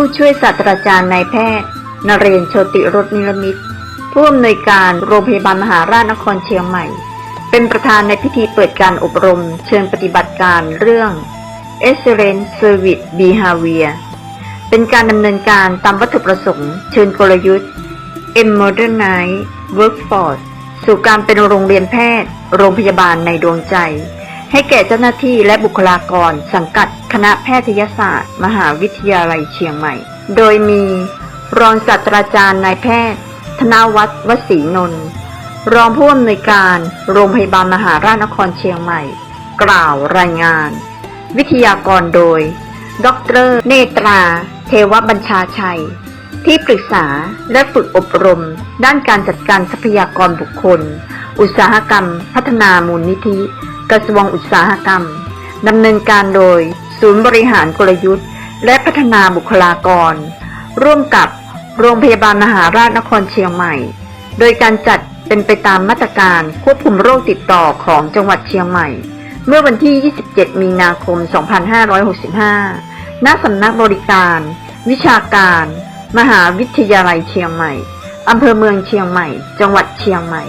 ู้ช่วยศาสตราจารย์นายแพทย์นเรนโชติรสนิรมิตรผู้อำนวยการโรงพยาบาลมหาราชนครเชียงใหม่ เป็นประธานในพิธีเปิดการอบรม เชิญปฏิบัติการเรื่อง Excellent Service Behavior เป็นการดำเนินการตามวัตถุประสงค์ เชิญกลยุทธ์ M Modernize Workforce สู่การเป็นโรงเรียนแพทย์ โรงพยาบาลในดวงใจ ให้แก่เจ้าหน้าที่และบุคลากรสังกัด คณะแพทยศาสตร์ มหาวิทยาลัยเชียงใหม่ โดยมี รองศาสตราจารย์นายแพทย์ ธนวัฒน์วสีนนท์รองผู้อำนวยการโรงพยาบาลมหาราชนครเชียงใหม่ กล่าวรายงาน วิทยากรโดย ดร เนตรา เทวบัญชาชัย ที่ปรึกษาและฝึกอบรม ด้านการจัดการทรัพยากรบุคคล อุตสาหกรรม พัฒนามูลนิธิ กระทรวงอุตสาหกรรมดำเนินการโดย ศูนย์บริหารกลยุทธ์ และพัฒนาบุคลากร ร่วมกับโรงพยาบาลมหาราชนครเชียงใหม่ โดยการจัดเป็นไปตามมาตรการควบคุมโรคติดต่อของจังหวัดเชียงใหม่ เมื่อวันที่ 27 มีนาคม 2565 ณ สำนักบริการ วิชาการ มหาวิทยาลัยเชียงใหม่ อำเภอเมืองเชียงใหม่ จังหวัดเชียงใหม่